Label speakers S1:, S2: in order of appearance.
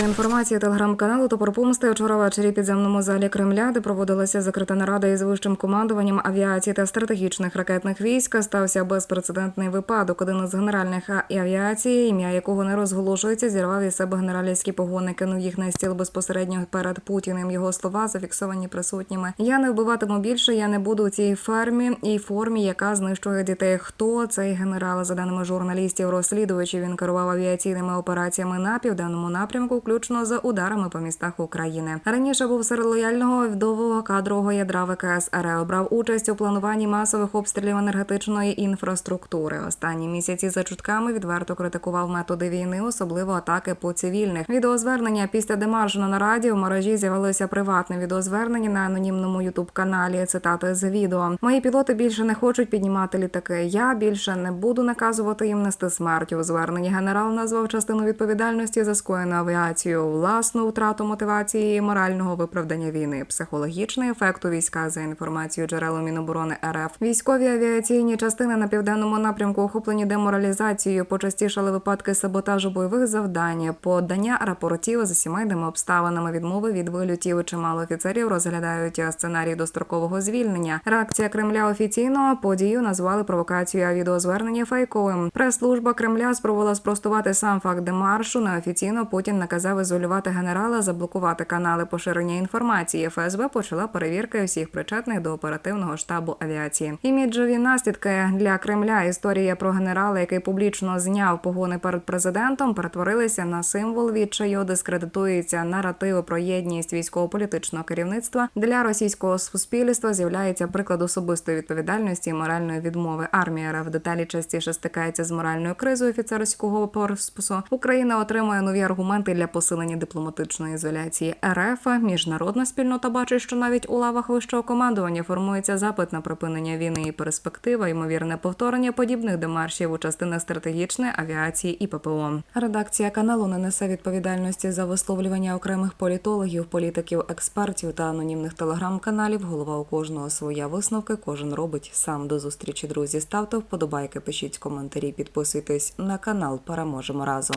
S1: Джерело інформації телеграм-каналу Топор Помсти вчора ввечері підземному залі Кремля, де проводилася закрита нарада із вищим командуванням авіації та стратегічних ракетних військ, стався безпрецедентний випадок. Один із генеральних авіації, ім'я якого не розголошується, зірвав із себе генеральські погони, кинув їх на стіл безпосередньо перед Путіним. Його слова зафіксовані присутніми. Я не вбиватиму більше. Я не буду у цій фермі і формі, яка знищує дітей. Хто цей генерал? За даними журналістів, розслідувачів він керував авіаційними операціями на південному напрямку, включно за ударами по містах України. Раніше був серед лояльного вдового кадрового ядра ВКС РФ. брав участь у плануванні масових обстрілів енергетичної інфраструктури. Останні місяці за чутками відверто критикував методи війни, особливо атаки по цивільних. Відеозвернення після демаршу на нараді в мережі з'явилося приватне відеозвернення на анонімному ютуб каналі. Цитати з відео. Мої пілоти більше не хочуть піднімати літаки. Я більше не буду наказувати їм нести смерть. У зверненні генерал назвав частину відповідальності за скоєну авіацію, власну втрату мотивації і морального виправдання війни, психологічний ефект у війська за інформацією джерел Міноборони РФ. Військові авіаційні частини на південному напрямку охоплені деморалізацією. Почастішали випадки саботажу бойових завдань, подання рапортів за сімейними обставинами, відмови від вильотів. Чимало офіцерів розглядають сценарій дострокового звільнення. Реакція Кремля офіційно подію назвали провокацією а відеозвернення фейковим. Прес-служба Кремля спробувала спростувати сам факт демаршу. Неофіційно Путін наказав ізолювати генерала, заблокувати канали поширення інформації. ФСБ почала перевірки усіх причетних до оперативного штабу авіації. Іміджові наслідки для Кремля. Історія про генерала, який публічно зняв погони перед президентом, перетворилися на символ відчаю, дискредитуються наративи про єдність військово-політичного керівництва. Для російського суспільства з'являється приклад особистої відповідальності і моральної відмови. Армія РФ деталі частіше стикається з моральною кризою офіцерського корпусу. Україна отримує нові аргументи для посилення дипломатичної ізоляції РФ. Міжнародна спільнота бачить, що навіть у лавах вищого командування формується запит на припинення війни і перспектива, ймовірне повторення подібних демаршів у частинах стратегічної авіації і ППО. Редакція каналу не несе відповідальності за висловлювання окремих політологів, політиків, експертів та анонімних телеграм-каналів. Голова у кожного своя висновки. Кожен робить сам до зустрічі. Друзі, ставте вподобайки, пишіть коментарі, підписуйтесь на канал. Переможемо разом.